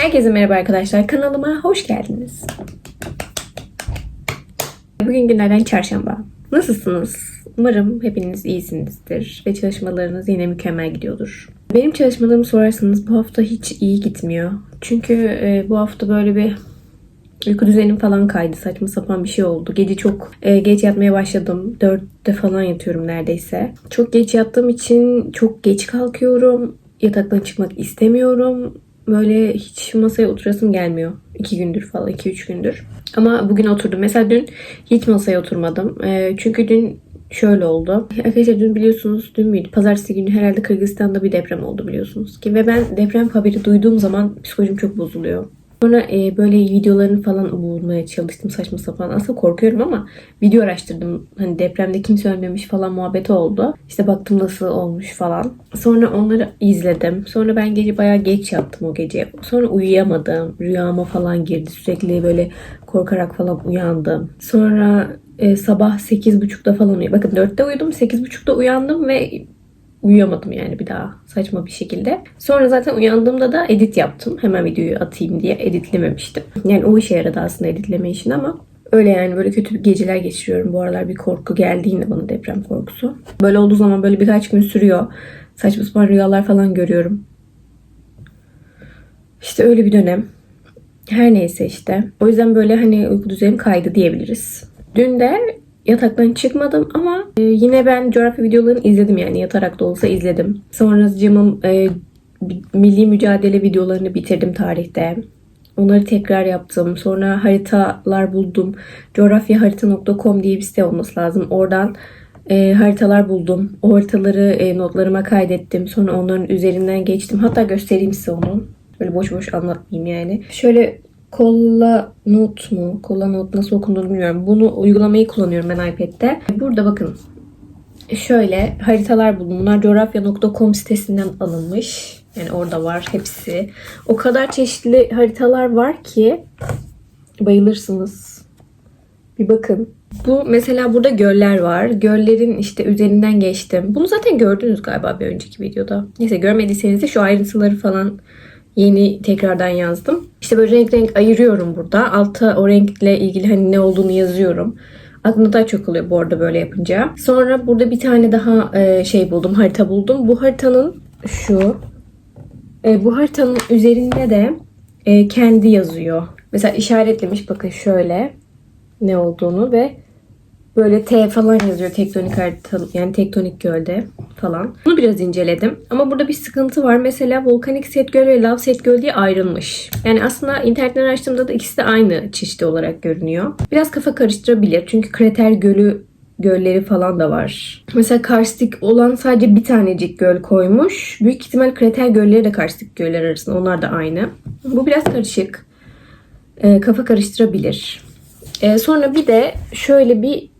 Herkese merhaba arkadaşlar. Kanalıma hoş geldiniz. Bugün günlerden çarşamba. Nasılsınız? Umarım hepiniz iyisinizdir ve çalışmalarınız yine mükemmel gidiyordur. Benim çalışmalarımı sorarsanız bu hafta hiç iyi gitmiyor. Çünkü e, bu hafta böyle bir Uyku düzenim falan kaydı. Saçma sapan bir şey oldu. Gece çok e, geç yatmaya başladım. Dörtte falan yatıyorum neredeyse. Çok geç yattığım için çok geç kalkıyorum. Yataktan çıkmak istemiyorum. Böyle hiç masaya oturasım gelmiyor. İki gündür falan. iki üç gündür. Ama bugün oturdum. Mesela dün hiç masaya oturmadım. E, çünkü dün şöyle oldu. Arkadaşlar dün biliyorsunuz dün müydü? Pazartesi günü herhalde Kırgızistan'da bir deprem oldu biliyorsunuz ki. Ve ben deprem haberi duyduğum zaman psikolojim çok bozuluyor. Sonra e, böyle videolarını falan bulmaya çalıştım saçma sapan. Aslında korkuyorum ama video araştırdım. Hani depremde kimse ölmemiş falan muhabbeti oldu. İşte baktım nasıl olmuş falan. Sonra onları izledim. Sonra ben gece bayağı geç yattım o gece. Sonra uyuyamadım. Rüyama falan girdi. Sürekli böyle korkarak falan uyandım. Sonra e, sabah 8.30'da falan uyudum. Bakın 4'te uyudum. 8.30'da uyandım ve uyuyamadım yani bir daha saçma bir şekilde. Sonra zaten uyandığımda da edit yaptım. Hemen videoyu atayım diye editlememiştim. Yani o işe yaradı aslında editleme işin ama öyle yani böyle kötü geceler geçiriyorum. Bu aralar bir korku geldi yine bana deprem korkusu. Böyle olduğu zaman böyle birkaç gün sürüyor. Saçma sapan rüyalar falan görüyorum. İşte öyle bir dönem. Her neyse işte. O yüzden böyle hani uyku düzenim kaydı diyebiliriz. Dün de yataktan çıkmadım ama e, yine ben coğrafya videolarını izledim yani yatarak da olsa izledim. Sonracığımın e, milli mücadele videolarını bitirdim tarihte. Onları tekrar yaptım. Sonra haritalar buldum. Coğrafyaharita.com diye bir site olması lazım. Oradan e, haritalar buldum. O haritaları e, notlarıma kaydettim. Sonra onların üzerinden geçtim. Hatta göstereyim size onu. Böyle boş boş anlatmayayım yani. Şöyle Kolla Note mu? Kolla Note nasıl okunduğunu bilmiyorum. Bunu uygulamayı kullanıyorum ben iPad'de. Burada bakın şöyle haritalar buldum. Bunlar coğrafya.com sitesinden alınmış. Yani orada var hepsi. O kadar çeşitli haritalar var ki bayılırsınız. Bir bakın. Bu mesela burada göller var. Göllerin işte üzerinden geçtim. Bunu zaten gördünüz galiba bir önceki videoda. Neyse görmediyseniz de şu ayrıntıları falan yeni tekrardan yazdım. İşte böyle renk renk ayırıyorum burada. Altta o renkle ilgili hani ne olduğunu yazıyorum. Aklımda daha çok oluyor bu arada böyle yapınca. Sonra burada bir tane daha e, şey buldum, harita buldum. Bu haritanın şu, e, bu haritanın üzerinde de e, kendi yazıyor. Mesela işaretlemiş bakın şöyle ne olduğunu ve Böyle T falan yazıyor tektonik harita yani tektonik gölde falan. Bunu biraz inceledim. Ama burada bir sıkıntı var. Mesela volkanik set göl ve lav set göl diye ayrılmış. Yani aslında internetten araştırdığımda da ikisi de aynı çeşidi olarak görünüyor. Biraz kafa karıştırabilir. Çünkü krater gölü gölleri falan da var. Mesela karstik olan sadece bir tanecik göl koymuş. Büyük ihtimal krater gölleri de karstik göller arasında. Onlar da aynı. Bu biraz karışık. E, kafa karıştırabilir. E, sonra bir de şöyle bir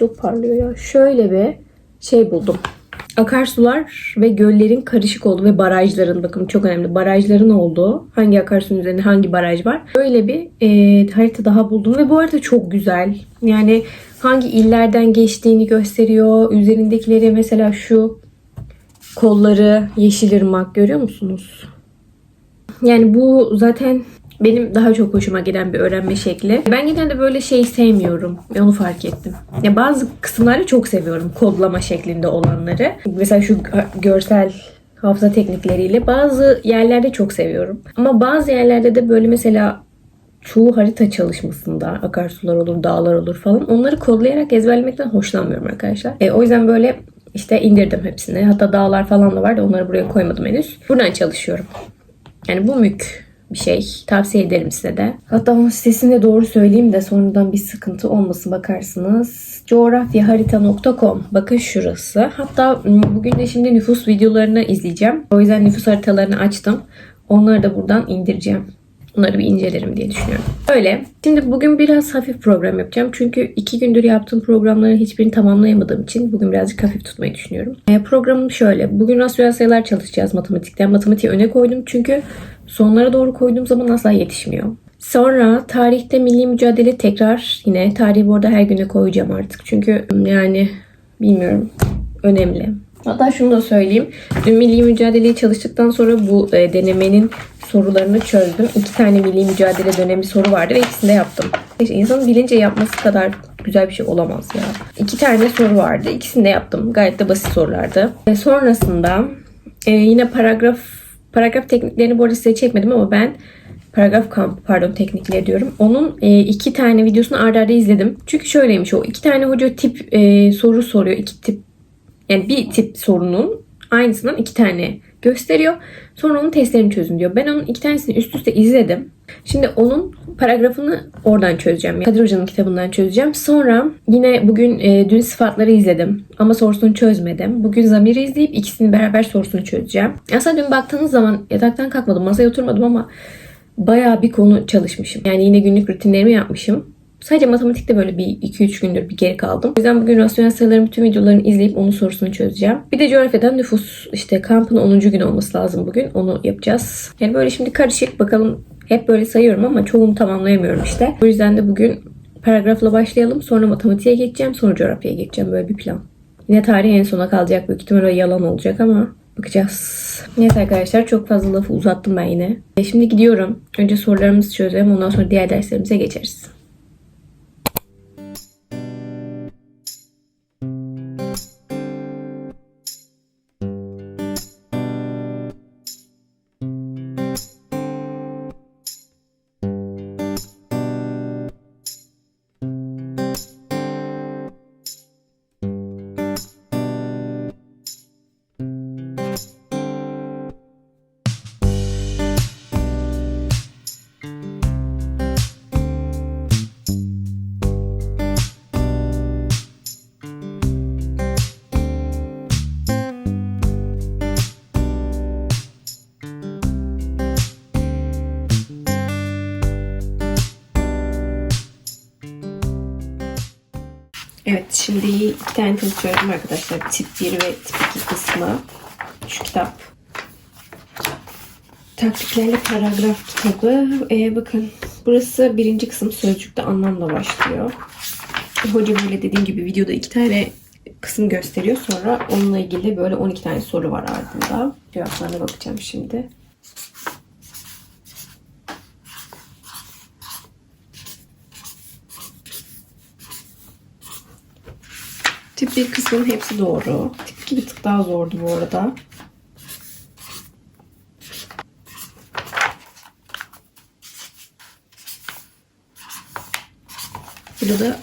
çok parlıyor ya. Şöyle bir şey buldum. Akarsular ve göllerin karışık olduğu ve barajların bakın çok önemli barajların olduğu hangi akarsunun üzerinde hangi baraj var öyle bir e, harita daha buldum ve bu harita çok güzel yani hangi illerden geçtiğini gösteriyor üzerindekileri mesela şu kolları yeşil ırmak görüyor musunuz? Yani bu zaten benim daha çok hoşuma giden bir öğrenme şekli. Ben genelde böyle şey sevmiyorum. Onu fark ettim. Ya bazı kısımları çok seviyorum. Kodlama şeklinde olanları. Mesela şu görsel hafıza teknikleriyle bazı yerlerde çok seviyorum. Ama bazı yerlerde de böyle mesela çoğu harita çalışmasında akarsular olur, dağlar olur falan onları kodlayarak ezberlemekten hoşlanmıyorum arkadaşlar. E, o yüzden böyle işte indirdim hepsini. Hatta dağlar falan da var da onları buraya koymadım henüz. Buradan çalışıyorum. Yani bu mük bir şey. Tavsiye ederim size de. Hatta onun sitesinde doğru söyleyeyim de sonradan bir sıkıntı olmasın bakarsınız. coğrafyaharita.com Bakın şurası. Hatta bugün de şimdi nüfus videolarını izleyeceğim. O yüzden nüfus haritalarını açtım. Onları da buradan indireceğim. Bunları bir incelerim diye düşünüyorum. Öyle. Şimdi bugün biraz hafif program yapacağım. Çünkü iki gündür yaptığım programların hiçbirini tamamlayamadığım için bugün birazcık hafif tutmayı düşünüyorum. E, programım şöyle. Bugün rasyonel sayılar çalışacağız matematikten. Matematiği öne koydum çünkü sonlara doğru koyduğum zaman asla yetişmiyor. Sonra tarihte milli mücadele tekrar yine tarihi bu arada her güne koyacağım artık. Çünkü yani bilmiyorum önemli. Hatta şunu da söyleyeyim. Dün milli mücadeleyi çalıştıktan sonra bu e, denemenin sorularını çözdüm. İki tane milli mücadele dönemi soru vardı ve ikisini de yaptım. İşte insanın bilince yapması kadar güzel bir şey olamaz ya. İki tane soru vardı. İkisini de yaptım. Gayet de basit sorulardı. E, sonrasında e, yine paragraf paragraf tekniklerini bu arada size çekmedim ama ben paragraf kamp pardon teknikleri diyorum. Onun e, iki tane videosunu arda arda izledim. Çünkü şöyleymiş o. iki tane hoca tip e, soru soruyor. iki tip yani bir tip sorunun aynısından iki tane gösteriyor. Sonra onun testlerini çözün diyor. Ben onun iki tanesini üst üste izledim. Şimdi onun paragrafını oradan çözeceğim. Kadir Hoca'nın kitabından çözeceğim. Sonra yine bugün e, dün sıfatları izledim. Ama sorusunu çözmedim. Bugün zamiri izleyip ikisini beraber sorusunu çözeceğim. Aslında dün baktığınız zaman yataktan kalkmadım. Masaya oturmadım ama bayağı bir konu çalışmışım. Yani yine günlük rutinlerimi yapmışım. Sadece matematikte böyle bir 2-3 gündür bir geri kaldım. O yüzden bugün rasyonel sayıların bütün videolarını izleyip onun sorusunu çözeceğim. Bir de coğrafyadan nüfus işte kampın 10. gün olması lazım bugün. Onu yapacağız. Yani böyle şimdi karışık bakalım. Hep böyle sayıyorum ama çoğunu tamamlayamıyorum işte. O yüzden de bugün paragrafla başlayalım. Sonra matematiğe geçeceğim. Sonra coğrafyaya geçeceğim. Böyle bir plan. Yine tarih en sona kalacak. Büyük ihtimalle yalan olacak ama bakacağız. Neyse arkadaşlar çok fazla lafı uzattım ben yine. E, Şimdi gidiyorum. Önce sorularımızı çözelim. Ondan sonra diğer derslerimize geçeriz. Evet şimdi iki tane çözdüm arkadaşlar. Tip 1 ve tip 2 kısmı. Şu kitap. Taktiklerle paragraf kitabı. Ee, bakın burası birinci kısım sözcükte anlamla başlıyor. Hoca böyle dediğim gibi videoda iki tane kısım gösteriyor. Sonra onunla ilgili böyle 12 tane soru var ardında. Cevaplarına bakacağım şimdi. Tip 1 kısmının hepsi doğru. Tip 2 bir tık daha zordu bu arada. Burada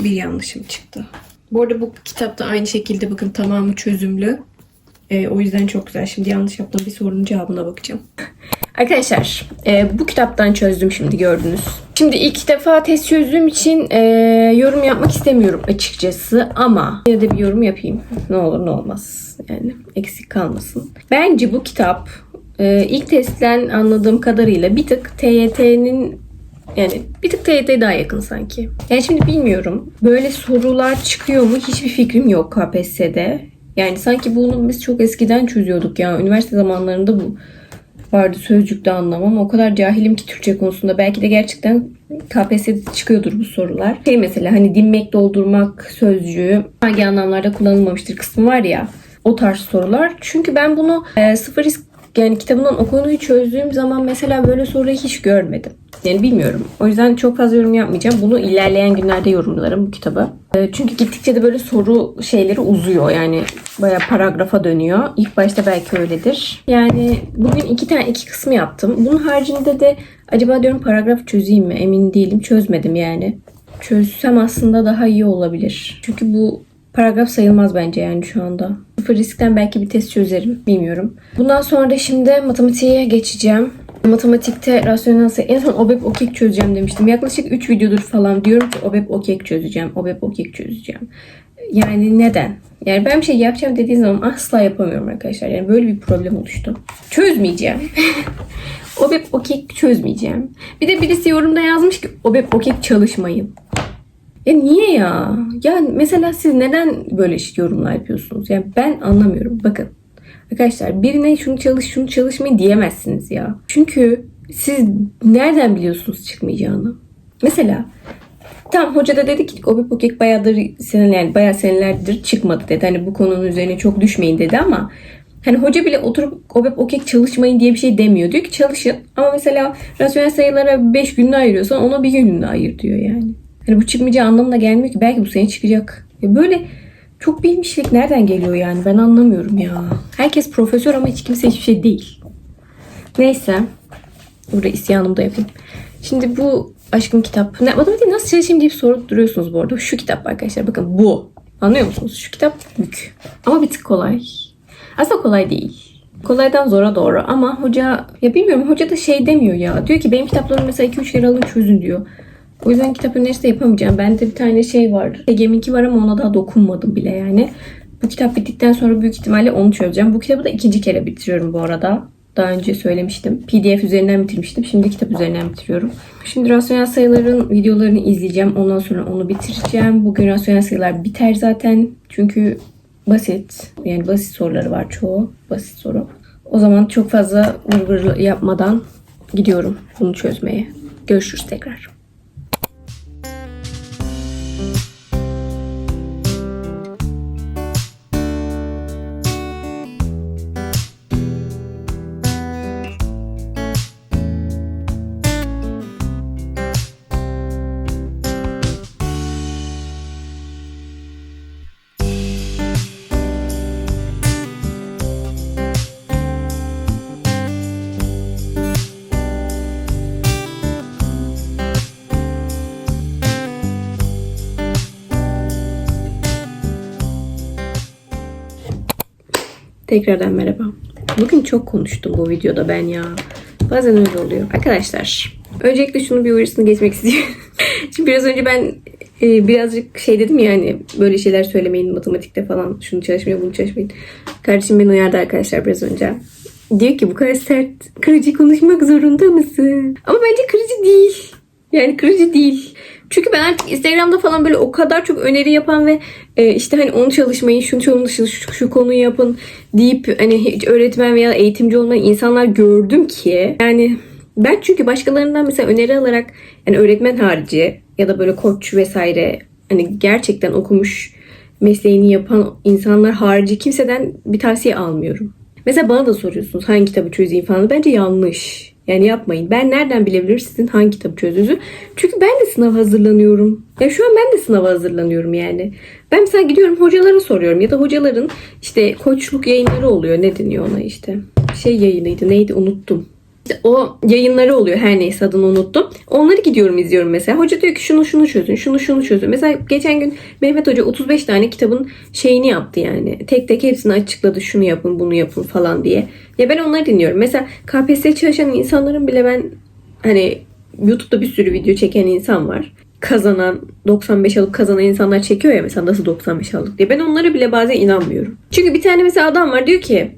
bir yanlışım çıktı. Bu arada bu kitapta aynı şekilde bakın tamamı çözümlü. Ee, o yüzden çok güzel. Şimdi yanlış yaptığım bir sorunun cevabına bakacağım. Arkadaşlar e, bu kitaptan çözdüm şimdi gördünüz. Şimdi ilk defa test çözdüğüm için e, yorum yapmak istemiyorum açıkçası ama yine de bir yorum yapayım. Ne olur ne olmaz yani eksik kalmasın. Bence bu kitap e, ilk testten anladığım kadarıyla bir tık TYT'nin yani bir tık TYT'ye daha yakın sanki. Yani şimdi bilmiyorum. Böyle sorular çıkıyor mu hiçbir fikrim yok KPSS'de. Yani sanki bunu biz çok eskiden çözüyorduk ya. Üniversite zamanlarında bu vardı sözcükte anlamam. O kadar cahilim ki Türkçe konusunda. Belki de gerçekten KPSS'de çıkıyordur bu sorular. Şey mesela hani dinmek, doldurmak sözcüğü hangi anlamlarda kullanılmamıştır kısmı var ya. O tarz sorular. Çünkü ben bunu e, sıfır risk yani kitabından o konuyu çözdüğüm zaman mesela böyle soruyu hiç görmedim. Yani bilmiyorum. O yüzden çok fazla yorum yapmayacağım. Bunu ilerleyen günlerde yorumlarım bu kitabı. E, Çünkü gittikçe de böyle soru şeyleri uzuyor. Yani bayağı paragrafa dönüyor. İlk başta belki öyledir. Yani bugün iki tane iki kısmı yaptım. Bunun haricinde de acaba diyorum paragraf çözeyim mi? Emin değilim. Çözmedim yani. Çözsem aslında daha iyi olabilir. Çünkü bu paragraf sayılmaz bence yani şu anda. Sıfır riskten belki bir test çözerim. Bilmiyorum. Bundan sonra da şimdi matematiğe geçeceğim. Matematikte rasyonel sayı en son OBEP OKEK çözeceğim demiştim. Yaklaşık 3 videodur falan diyorum ki OBEP OKEK çözeceğim. OBEP OKEK çözeceğim. Yani neden? Yani ben bir şey yapacağım dediğim zaman asla yapamıyorum arkadaşlar. Yani böyle bir problem oluştu. Çözmeyeceğim. OBEP OKEK çözmeyeceğim. Bir de birisi yorumda yazmış ki OBEP OKEK çalışmayın. Ya niye ya? Ya mesela siz neden böyle yorumlar yapıyorsunuz? Yani ben anlamıyorum. Bakın arkadaşlar birine şunu çalış şunu çalışmayın diyemezsiniz ya. Çünkü siz nereden biliyorsunuz çıkmayacağını? Mesela Tamam hoca da dedi ki Obi Pokek bayağıdır seneler, yani bayağı senelerdir çıkmadı dedi. Hani bu konunun üzerine çok düşmeyin dedi ama hani hoca bile oturup Obi Pokek çalışmayın diye bir şey demiyor. Diyor ki çalışın ama mesela rasyonel sayılara 5 gününü ayırıyorsan ona bir gününü ayır diyor yani. Hani bu çıkmayacağı anlamına gelmiyor ki belki bu sene çıkacak. Böyle çok bilmişlik nereden geliyor yani ben anlamıyorum ya. Herkes profesör ama hiç kimse hiçbir şey değil. Neyse. Burada isyanımı da yapayım. Şimdi bu aşkın kitap. Ne, matematiği nasıl çalışayım deyip sorup duruyorsunuz bu arada. Şu kitap arkadaşlar bakın bu. Anlıyor musunuz? Şu kitap büyük. Ama bir tık kolay. Aslında kolay değil. Kolaydan zora doğru ama hoca ya bilmiyorum hoca da şey demiyor ya. Diyor ki benim kitaplarımı mesela 2-3 kere alın çözün diyor. O yüzden kitap önerisi de yapamayacağım. Bende bir tane şey var. Egeminki var ama ona daha dokunmadım bile yani. Bu kitap bittikten sonra büyük ihtimalle onu çözeceğim. Bu kitabı da ikinci kere bitiriyorum bu arada. Daha önce söylemiştim. PDF üzerinden bitirmiştim. Şimdi kitap üzerinden bitiriyorum. Şimdi rasyonel sayıların videolarını izleyeceğim. Ondan sonra onu bitireceğim. Bugün rasyonel sayılar biter zaten. Çünkü basit. Yani basit soruları var çoğu. Basit soru. O zaman çok fazla vırvır yapmadan gidiyorum bunu çözmeye. Görüşürüz tekrar. Tekrardan merhaba. Bugün çok konuştum bu videoda ben ya. Bazen öyle oluyor. Arkadaşlar öncelikle şunu bir uyarısını geçmek istiyorum. Şimdi biraz önce ben e, birazcık şey dedim ya hani böyle şeyler söylemeyin matematikte falan. Şunu çalışmayın bunu çalışmayın. Kardeşim beni uyardı arkadaşlar biraz önce. Diyor ki bu kadar sert kırıcı konuşmak zorunda mısın? Ama bence kırıcı değil. Yani kırıcı değil. Çünkü ben artık Instagram'da falan böyle o kadar çok öneri yapan ve e, işte hani onu çalışmayın, şunu çalışın, şu, şu konuyu yapın deyip hani hiç öğretmen veya eğitimci olmayan insanlar gördüm ki yani ben çünkü başkalarından mesela öneri alarak yani öğretmen harici ya da böyle koç vesaire hani gerçekten okumuş mesleğini yapan insanlar harici kimseden bir tavsiye almıyorum. Mesela bana da soruyorsunuz hangi kitabı çözeyim falan. Bence yanlış. Yani yapmayın. Ben nereden bilebilirim sizin hangi kitabı çözdüğünüzü? Çünkü ben de sınav hazırlanıyorum. Ya şu an ben de sınava hazırlanıyorum yani. Ben mesela gidiyorum hocalara soruyorum ya da hocaların işte koçluk yayınları oluyor. Ne deniyor ona işte? Şey yayınıydı neydi unuttum. O yayınları oluyor her neyse adını unuttum. Onları gidiyorum izliyorum mesela. Hoca diyor ki şunu şunu çözün, şunu şunu çözün. Mesela geçen gün Mehmet Hoca 35 tane kitabın şeyini yaptı yani. Tek tek hepsini açıkladı. Şunu yapın, bunu yapın falan diye. Ya ben onları dinliyorum. Mesela KPSS çalışan insanların bile ben hani YouTube'da bir sürü video çeken insan var. Kazanan, 95 alıp kazanan insanlar çekiyor ya mesela nasıl 95 aldık diye. Ben onlara bile bazen inanmıyorum. Çünkü bir tane mesela adam var diyor ki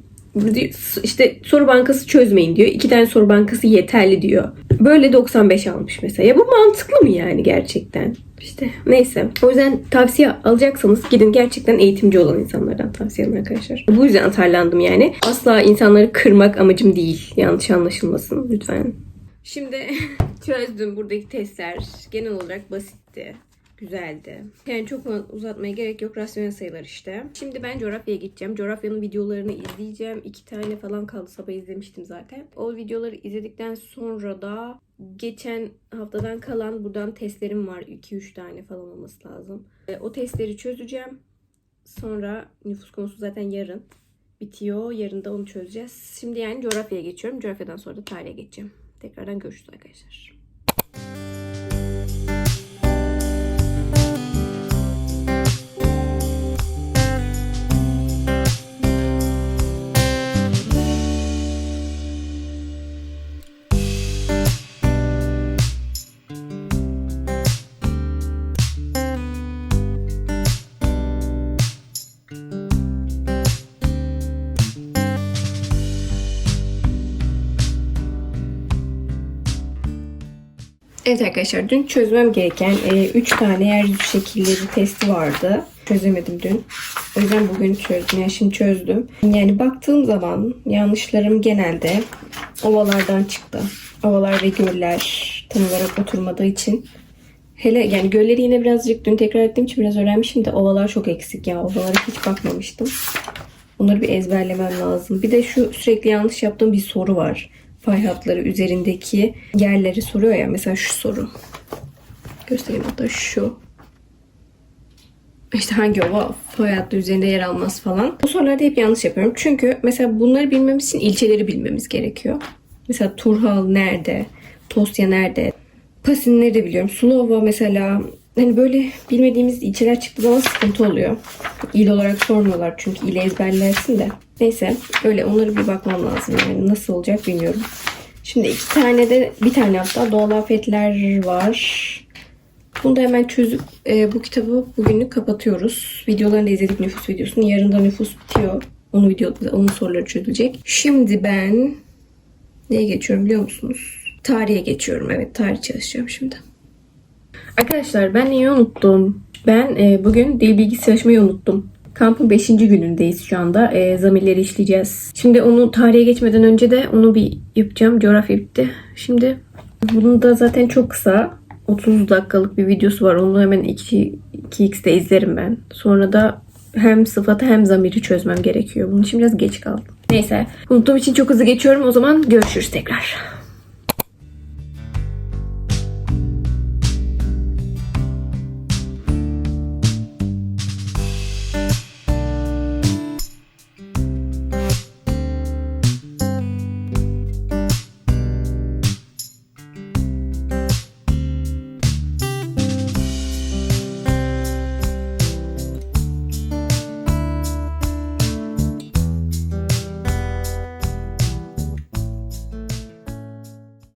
işte soru bankası çözmeyin diyor. İki tane soru bankası yeterli diyor. Böyle 95 almış mesela. Ya bu mantıklı mı yani gerçekten? İşte neyse. O yüzden tavsiye alacaksanız gidin gerçekten eğitimci olan insanlardan tavsiye alın arkadaşlar. Bu yüzden atarlandım yani. Asla insanları kırmak amacım değil. Yanlış anlaşılmasın lütfen. Şimdi çözdüm buradaki testler. Genel olarak basitti. Güzeldi. Yani çok uzatmaya gerek yok. Rasyonel sayılar işte. Şimdi ben coğrafyaya gideceğim. Coğrafyanın videolarını izleyeceğim. İki tane falan kaldı. Sabah izlemiştim zaten. O videoları izledikten sonra da geçen haftadan kalan buradan testlerim var. 2-3 tane falan olması lazım. E, O testleri çözeceğim. Sonra nüfus konusu zaten yarın bitiyor. Yarın da onu çözeceğiz. Şimdi yani coğrafyaya geçiyorum. Coğrafyadan sonra da tarihe geçeceğim. Tekrardan görüşürüz arkadaşlar. Evet arkadaşlar dün çözmem gereken 3 tane yeryüzü şekilleri testi vardı. Çözemedim dün. O yüzden bugün çözdüm. Yani şimdi çözdüm. Yani baktığım zaman yanlışlarım genelde ovalardan çıktı. Ovalar ve göller tam olarak oturmadığı için Hele yani gölleri yine birazcık dün tekrar ettiğim için biraz öğrenmişim de ovalar çok eksik ya. Ovalara hiç bakmamıştım. Onları bir ezberlemem lazım. Bir de şu sürekli yanlış yaptığım bir soru var. Fay hatları üzerindeki yerleri soruyor ya. Mesela şu soru. Göstereyim hatta şu. İşte hangi ova fay hattı üzerinde yer almaz falan. Bu sorularda hep yanlış yapıyorum. Çünkü mesela bunları bilmemiz için ilçeleri bilmemiz gerekiyor. Mesela Turhal nerede? Tosya nerede? Pasinleri de biliyorum. Sulova mesela hani böyle bilmediğimiz ilçeler çıktığı zaman sıkıntı oluyor. İl olarak sormuyorlar çünkü ili ezberlersin de. Neyse öyle onları bir bakmam lazım yani nasıl olacak bilmiyorum. Şimdi iki tane de bir tane hatta doğal afetler var. Bunu da hemen çözüp e, bu kitabı bugünlük kapatıyoruz. Videolarını da izledik nüfus videosunu. Yarın da nüfus bitiyor. Onun video, onun soruları çözülecek. Şimdi ben neye geçiyorum biliyor musunuz? Tarihe geçiyorum. Evet tarih çalışacağım şimdi. Arkadaşlar ben neyi unuttum? Ben e, bugün dil bilgisi çalışmayı unuttum. Kampın 5. günündeyiz şu anda. E, zamirleri işleyeceğiz. Şimdi onu tarihe geçmeden önce de onu bir yapacağım. Coğrafya bitti. Şimdi bunun da zaten çok kısa. 30 dakikalık bir videosu var. Onu hemen 2, 2x'te izlerim ben. Sonra da hem sıfatı hem zamiri çözmem gerekiyor. Bunun için biraz geç kaldım. Neyse. Unuttuğum için çok hızlı geçiyorum. O zaman görüşürüz tekrar.